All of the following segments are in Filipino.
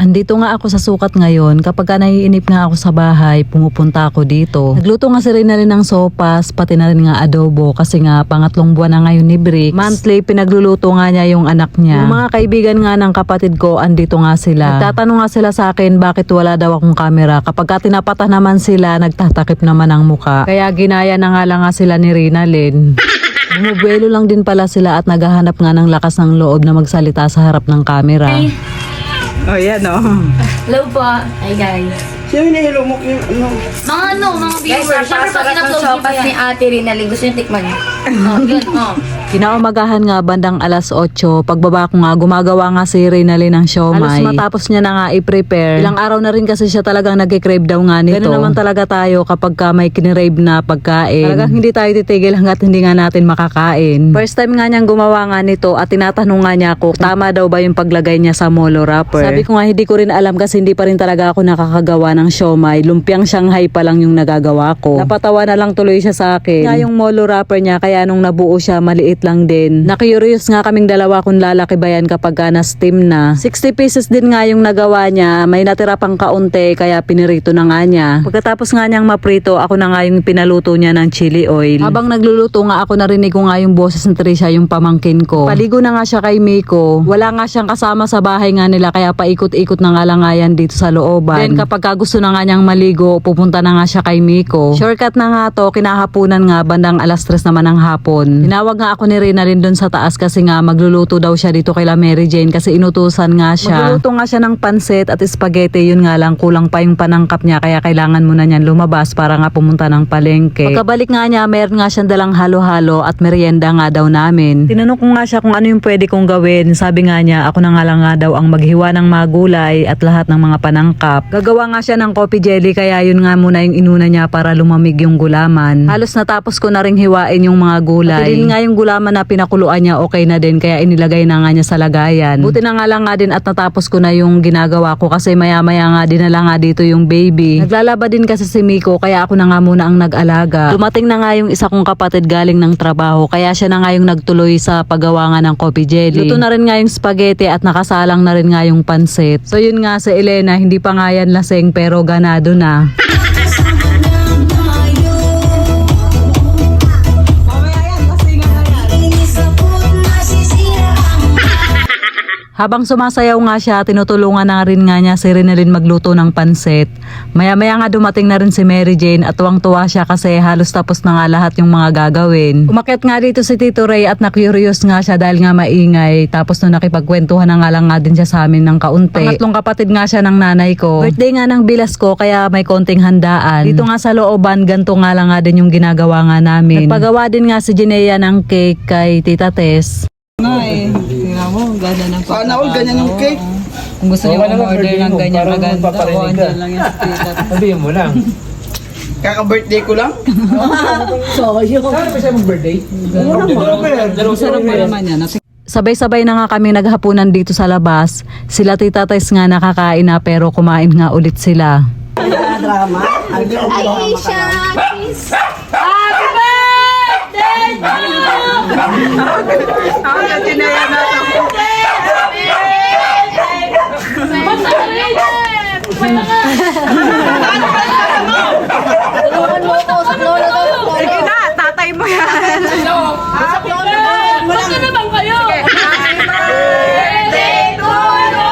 Andito nga ako sa sukat ngayon. Kapag ka naiinip nga ako sa bahay, pumupunta ako dito. Nagluto nga si Rina rin ng sopas, pati na rin nga adobo kasi nga pangatlong buwan na ngayon ni Brix. Monthly, pinagluluto nga niya yung anak niya. Yung mga kaibigan nga ng kapatid ko, andito nga sila. Nagtatanong nga sila sa akin bakit wala daw akong camera. Kapag ka tinapata naman sila, nagtatakip naman ang muka. Kaya ginaya na nga lang nga sila ni Rina Lynn. Bumubuelo lang din pala sila at naghahanap nga ng lakas ng loob na magsalita sa harap ng camera. Oh, yan oh. Hello po. Hi guys. Sino hinihilo mo yung ano? Mga ano, mga Guys, viewers. Siyempre pag in-upload pa ni yan. Ate Rinalyn. Gusto niyo tikman niyo? Oh, yun, oh. Kinaumagahan nga bandang alas 8, pagbaba ko nga gumagawa nga si Reynalyn ng siomay. Halos matapos niya na nga i-prepare. Ilang araw na rin kasi siya talagang nag-crave daw nga nito. Ganun naman talaga tayo kapag ka may kinirave na pagkain. Talagang hindi tayo titigil hanggat hindi nga natin makakain. First time nga niyang gumawa nga nito at tinatanong nga niya ako tama daw ba yung paglagay niya sa molo wrapper. Sabi ko nga hindi ko rin alam kasi hindi pa rin talaga ako nakakagawa ng siomay. Lumpiang Shanghai pa lang yung nagagawa ko. Napatawa na lang tuloy siya sa akin. Nga yung molo wrapper niya kaya nung nabuo siya maliit lang din. Na-curious nga kaming dalawa kung lalaki ba yan kapag ka na-steam na. 60 pieces din nga yung nagawa niya. May natira pang kaunti kaya pinirito na nga niya. Pagkatapos nga niyang maprito, ako na nga yung pinaluto niya ng chili oil. Habang nagluluto nga ako narinig ko nga yung boses ni Trisha yung pamangkin ko. Paligo na nga siya kay Miko. Wala nga siyang kasama sa bahay nga nila kaya paikot-ikot na nga lang nga yan dito sa looban. Then kapag ka gusto na nga niyang maligo, pupunta na nga siya kay Miko. Shortcut na nga to, kinahapunan nga bandang alas 3 naman ng hapon. Tinawag nga ako ni Rina rin doon sa taas kasi nga magluluto daw siya dito kay La Mary Jane kasi inutusan nga siya. Magluluto nga siya ng pansit at spaghetti, yun nga lang kulang pa yung panangkap niya kaya kailangan muna niyan lumabas para nga pumunta ng palengke. Pagkabalik nga niya, meron nga siyang dalang halo-halo at merienda nga daw namin. Tinanong ko nga siya kung ano yung pwede kong gawin. Sabi nga niya, ako na nga lang nga daw ang maghiwa ng mga gulay at lahat ng mga panangkap. Gagawa nga siya ng coffee jelly kaya yun nga muna yung inuna niya para lumamig yung gulaman. Halos natapos ko na ring hiwain yung mga gulay. Pati din nga yung gulaman na pinakuluan niya okay na din kaya inilagay na nga niya sa lagayan. Buti na nga lang nga din at natapos ko na yung ginagawa ko kasi maya maya nga dinala nga dito yung baby. Naglalaba din kasi si Miko kaya ako na nga muna ang nag-alaga. Dumating na nga yung isa kong kapatid galing ng trabaho kaya siya na nga yung nagtuloy sa paggawa nga ng coffee jelly. Luto na rin nga yung spaghetti at nakasalang na rin nga yung pansit. So yun nga si Elena hindi pa nga yan laseng pero ganado na. Habang sumasayaw nga siya, tinutulungan na rin nga niya si Renalyn magluto ng pansit. Maya-maya nga dumating na rin si Mary Jane at tuwang-tuwa siya kasi halos tapos na nga lahat yung mga gagawin. Umakyat nga dito si Tito Ray at na-curious nga siya dahil nga maingay. Tapos nung nakipagkwentuhan na nga lang nga din siya sa amin ng kaunti. Pangatlong kapatid nga siya ng nanay ko. Birthday nga ng bilas ko kaya may konting handaan. Dito nga sa looban, ganto nga lang nga din yung ginagawa nga namin. Nagpagawa din nga si Jinea ng cake kay Tita Tess. Nga eh. Mo, ganda ng Sana all ganyan yung cake. Kung gusto niyo order ng ganyan maganda, o andyan lang yan sa tita. Sabihin mo lang. Kaka-birthday ko lang. Saan ba siya mag-birthday? Sarap pa naman yan. Sabay-sabay na nga kami naghapunan dito sa labas. Sila tita Tess nga nakakain na pero kumain nga ulit sila. Aisha, please. Ako na tinaya na ako. Tulungan mo ako sa lolo daw. Sige na, tatay mo yan. Ba't ka naman kayo? Happy birthday to you!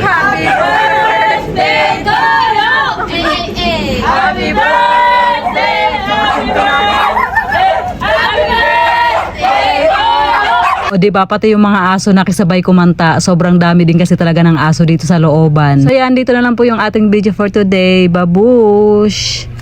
Happy birthday to you! Happy birthday! Happy birthday to you! O di ba pati yung mga aso nakisabay kumanta. Sobrang dami din kasi talaga ng aso dito sa looban. So yan, dito na lang po yung ating video for today. Babush!